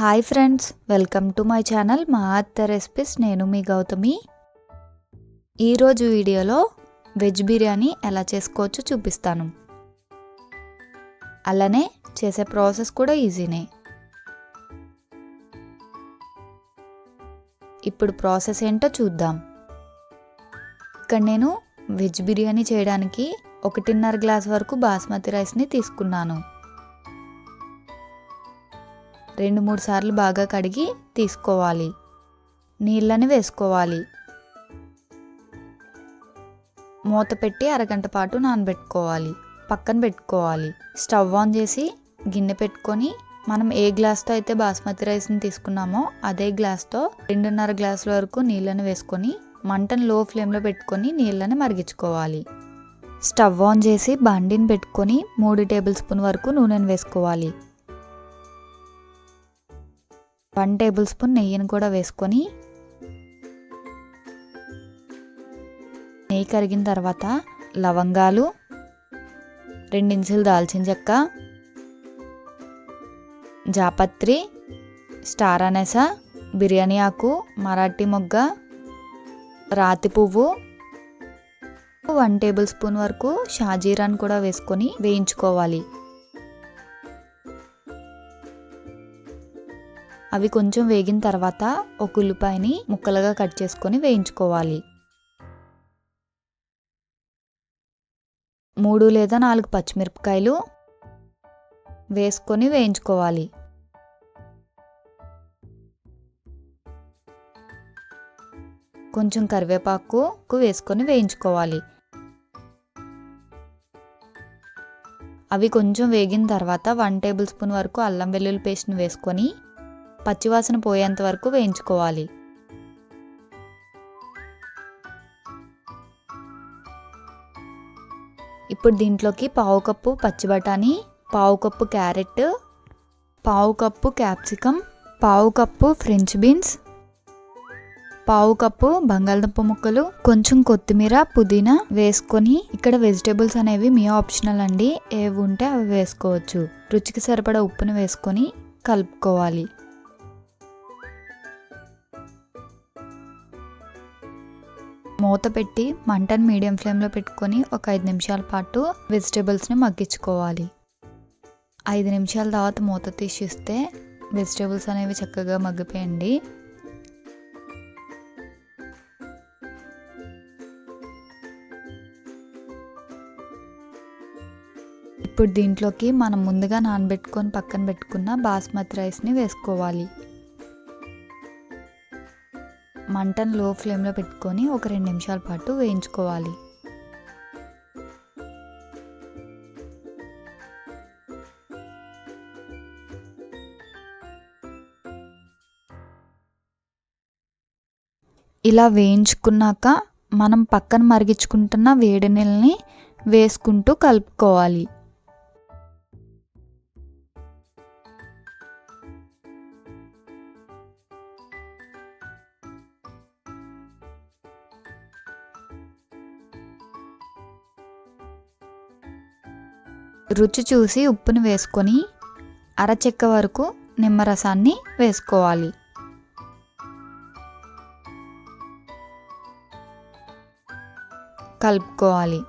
Hi friends welcome to my channel మా అత్త recipes. నేను మీ గౌతమి. ఈరోజు వీడియోలో వెజ్ బిర్యానీ ఎలా చేసుకోవచ్చో చూపిస్తాను. అలానే చేసే ప్రాసెస్ కూడా ఈజీనే. ఇప్పుడు ప్రాసెస్ ఏంటో చూద్దాం. ఇక్కడ నేను వెజ్ బిర్యానీ చేయడానికి ఒకటిన్నర గ్లాస్ వరకు బాస్మతి రైస్ని తీసుకున్నాను. రెండు మూడు సార్లు బాగా కడిగి తీసుకోవాలి. నీళ్ళని వేసుకోవాలి. మూత పెట్టి అరగంట పాటు నానబెట్టుకోవాలి. పక్కన పెట్టుకోవాలి. స్టవ్ ఆన్ చేసి గిన్నె పెట్టుకొని మనం ఏ గ్లాస్తో అయితే బాస్మతి రైస్ని తీసుకున్నామో అదే గ్లాస్తో రెండున్నర గ్లాసుల వరకు నీళ్ళని వేసుకొని మంటను లో ఫ్లేమ్లో పెట్టుకొని నీళ్ళని మరిగించుకోవాలి. స్టవ్ ఆన్ చేసి బండిని పెట్టుకొని మూడు టేబుల్ స్పూన్ వరకు నూనెను వేసుకోవాలి. వన్ టేబుల్ స్పూన్ నెయ్యిని కూడా వేసుకొని నెయ్యి కరిగిన తర్వాత లవంగాలు రెండించులు దాల్చిన చెక్క జాపత్రి స్టార్ అనేస బిర్యానీ ఆకు మరాఠీ మొగ్గ రాతి పువ్వు వన్ టేబుల్ స్పూన్ వరకు షాజీరాన్ కూడా వేసుకొని వేయించుకోవాలి. అవి కొంచెం వేగిన తర్వాత ఒక ఉల్లిపాయని ముక్కలుగా కట్ చేసుకొని వేయించుకోవాలి. మూడు లేదా నాలుగు పచ్చిమిరపకాయలు వేసుకొని వేయించుకోవాలి. కొంచెం కరివేపాకు వేసుకొని వేయించుకోవాలి. అవి కొంచెం వేగిన తర్వాత వన్ టేబుల్ స్పూన్ వరకు అల్లం వెల్లుల్లి పేస్ట్ని వేసుకొని పచ్చివాసన పోయేంత వరకు వేయించుకోవాలి. ఇప్పుడు దీంట్లోకి పావు కప్పు పచ్చి బఠానీ పావు కప్పు క్యారెట్ పావు కప్పు క్యాప్సికమ్ పావు కప్పు ఫ్రెంచ్ బీన్స్ పావు కప్పు బంగాళదుంప ముక్కలు కొంచెం కొత్తిమీర పుదీనా వేసుకొని ఇక్కడ వెజిటేబుల్స్ అనేవి మీ ఆప్షనల్ అండి. ఏవి ఉంటే అవి వేసుకోవచ్చు. రుచికి సరిపడా ఉప్పును వేసుకొని కలుపుకోవాలి. మూత పెట్టి మంటను మీడియం ఫ్లేమ్లో పెట్టుకొని ఒక ఐదు నిమిషాల పాటు వెజిటేబుల్స్ని మగ్గించుకోవాలి. ఐదు నిమిషాల తర్వాత మూత తీసిస్తే వెజిటేబుల్స్ అనేవి చక్కగా మగ్గిపోయండి. ఇప్పుడు దీంట్లోకి మనం ముందుగా నానబెట్టుకొని పక్కన పెట్టుకున్న బాస్మతి రైస్ని వేసుకోవాలి. మంటను లో ఫ్లేమ్లో పెట్టుకొని ఒక రెండు నిమిషాల పాటు వేయించుకోవాలి. ఇలా వేయించుకున్నాక మనం పక్కన మరిగించుకుంటున్న వేడి నీళ్ళని వేసుకుంటూ కలుపుకోవాలి. రుచి చూసి ఉప్పుని వేసుకొని అరచెక్క వరకు నిమ్మరసాన్ని వేసుకోవాలి. కలుపుకోవాలి.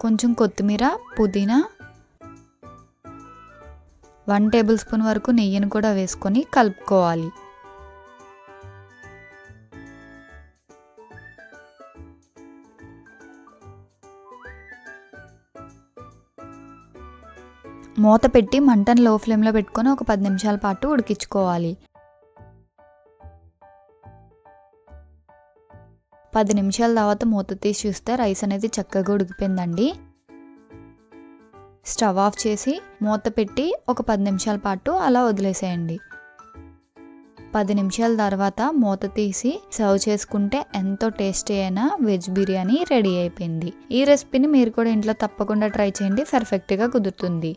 కొంచెం కొత్తిమీర పుదీనా వన్ టేబుల్ స్పూన్ వరకు నెయ్యిని కూడా వేసుకొని కలుపుకోవాలి. మూత పెట్టి మంటను లో ఫ్లేమ్లో పెట్టుకొని ఒక పది నిమిషాల పాటు ఉడికించుకోవాలి. పది నిమిషాల తర్వాత మూత తీసి చూస్తే రైస్ అనేది చక్కగా ఉడికిపోయిందండి. స్టవ్ ఆఫ్ చేసి మూత పెట్టి ఒక పది నిమిషాల పాటు అలా వదిలేసేయండి. పది నిమిషాల తర్వాత మూత తీసి సర్వ్ చేసుకుంటే ఎంతో టేస్టీ అయిన వెజ్ బిర్యానీ రెడీ అయిపోయింది. ఈ రెసిపీని మీరు కూడా ఇంట్లో తప్పకుండా ట్రై చేయండి పర్ఫెక్ట్గా కుదురుతుంది.